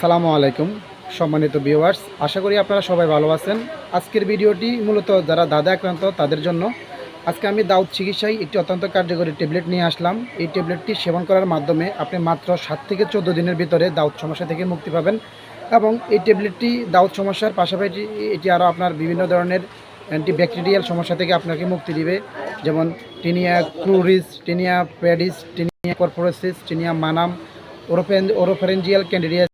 সালামু আলাইকুম, সম্মানিত ভিউয়ার্স আশা করি আপনারা সবাই ভালো আছেন। আজকের ভিডিওটি মূলত যারা দাদা আক্রান্ত, তাদের জন্য। আজকে আমি দাউদ চিকিৎসায় একটি অত্যন্ত কার্যকরী ট্যাবলেট নিয়ে আসলাম। এই ট্যাবলেটটি সেবন করার মাধ্যমে আপনি মাত্র সাত থেকে চোদ্দ দিনের ভিতরে দাউদ সমস্যা থেকে মুক্তি পাবেন এবং এই ট্যাবলেটটি দাউদ সমস্যার পাশাপাশি এটি আরও আপনার বিভিন্ন ধরনের অ্যান্টিব্যাকটেরিয়াল সমস্যা থেকে আপনাকে মুক্তি দিবে। যেমন tinea cruris, tinea pedis tinea corporis, tinea manuum, ওরোফেন, oropharyngeal candidiasis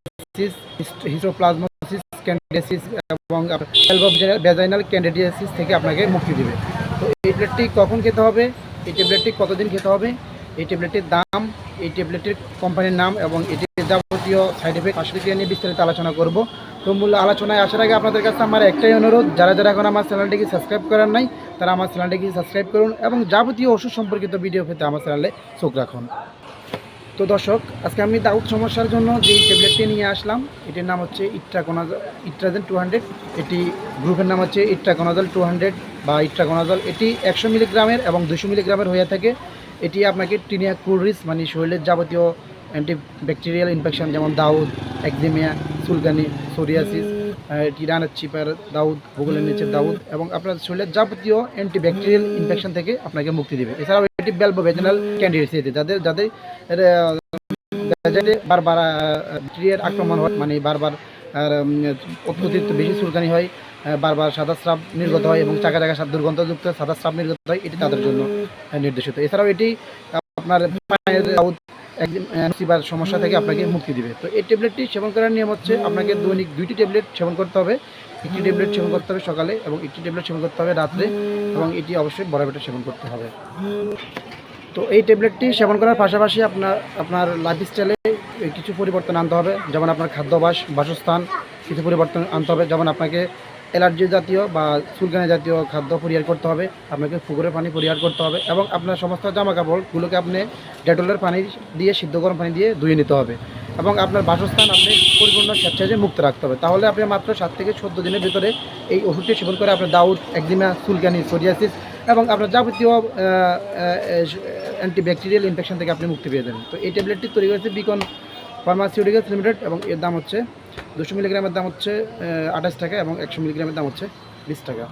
histoplasmosis candidiasis এবং ভ্যাজাইনাল ক্যান্ডিডিয়াসিস থেকে আপনাকে মুক্তি দেবে। তো এই ট্যাবলেটটি কখন খেতে হবে? এই ট্যাবলেটটি কতদিন খেতে হবে? এই ট্যাবলেটটির দাম, এই ট্যাবলেটের কোম্পানির নাম এবং এটির যাবতীয় সাইড এফেক্ট আসলে নিয়ে বিস্তারিত আলোচনা করব। তো মূল আলোচনায় আসার আগে আপনাদের কাছে আমার একটাই অনুরোধ, যারা যারা এখন আমার চ্যানেলটিকে সাবস্ক্রাইব করেন নাই, তারা আমার চ্যানেলটিকে সাবস্ক্রাইব করুন এবং যাবতীয় ওষুধ সম্পর্কিত ভিডিও পেতে আমার চ্যানেলে চোখ রাখুন। তো দর্শক, আজকে আমি দাউদ সমস্যার জন্য যে ট্যাবলেটটি নিয়ে আসলাম, এটির নাম হচ্ছে ইট্রাকোনাজল ইট্রাজেন টু হান্ড্রেড এটি গ্রুপের নাম হচ্ছে ইট্রাকোনাজল টু হান্ড্রেড বা ইট্রাকোনাজল। এটি একশো মিলিগ্রামের এবং দুশো মিলিগ্রামের হয়ে থাকে। এটি আপনাকে টিনিয়া ক্রুরিস মানে শরীরের যাবতীয় অ্যান্টিব্যাকটেরিয়াল ইনফেকশন যেমন দাউদ একজিমিয়া সুলকানি সোরিয়াসিস টিরানের চিপার দাউদ, ভূগোলের নিচের দাউদ এবং আপনার শরীরের যাবতীয় অ্যান্টিব্যাকটেরিয়াল ইনফেকশন থেকে আপনাকে মুক্তি দেবে। এছাড়াও এটি বেলবো ভেজনাল ক্যান্ডিডেট যাদের যাদের বারবার ব্যাকটেরিয়ার আক্রমণ হয় মানে বারবার অত্যধিক বেশি সুলকানি হয় বারবার সাদা স্রাব নির্গত হয় এবং চাকা চাকা দুর্গন্ধযুক্ত সাদা স্রাব নির্গত হয়, এটি তাদের জন্য নির্দেশিত। এছাড়াও এটি আপনার একদিন সমস্যা থেকে আপনাকে মুক্তি দিবে। তো এই ট্যাবলেটটি সেবন করার নিয়ম হচ্ছে আপনাকে দৈনিক দুইটি ট্যাবলেট সেবন করতে হবে। একটি ট্যাবলেট সেবন করতে হবে সকালে এবং একটি ট্যাবলেট সেবন করতে হবে রাত্রে এবং এটি অবশ্যই বরাবরটা সেবন করতে হবে। তো এই ট্যাবলেটটি সেবন করার পাশাপাশি আপনার আপনার লাইফস্টাইলে কিছু পরিবর্তন আনতে হবে। যেমন আপনার খাদ্যাভ্যাস, বাসস্থান, কিছু পরিবর্তন আনতে হবে। যেমন আপনাকে অ্যালার্জি জাতীয় বা চুলকানি জাতীয় খাদ্য পরিহার করতে হবে, আপনাকে পুকুরের পানি পরিহার করতে হবে এবং আপনার সমস্ত জামা কাপড়গুলোকে আপনি ডেটলের পানি দিয়ে, সিদ্ধ গরম পানি দিয়ে ধুয়ে নিতে হবে এবং আপনার বাসস্থান আপনি পরিপূর্ণ স্বেচ্ছায় মুক্ত রাখতে হবে। তাহলে আপনি মাত্র সাত থেকে চোদ্দ দিনের ভিতরে এই ওষুধটি সেবন করে আপনার দাউদ একদিমা চুলকানি সোরিয়াসিস এবং আপনার যাবতীয় অ্যান্টিব্যাকটেরিয়াল ইনফেকশন থেকে আপনি মুক্তি পেয়ে যাবেন। তো এই ট্যাবলেটটি তৈরি করেছে বিকন ফার্মাসিউটিক্যালস লিমিটেড এবং এর দাম হচ্ছে দুশো মিলিগ্রামের দাম হচ্ছে আঠাশ টাকা এবং একশো মিলিগ্রামের দাম হচ্ছে বিশ টাকা।